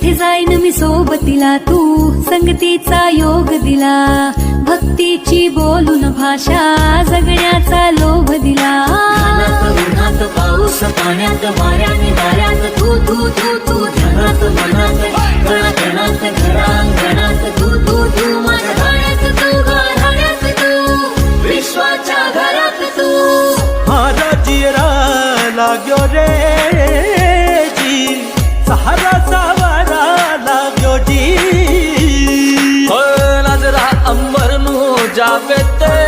दिला तू संगतीचा योग दिला. भक्तीची बोलून भाषा जगण्याचा लोभ दिला. पाऊस पाण्यात वाऱ्याने दाऱ्यात तू तू तू तू ध्यानात मनात कणात घरांगणात तू तू तू माझ्या गाण्यात तू गाण्यात तू विश्वाच्या घरात तू. लाग्यो रे. लाग्यो जी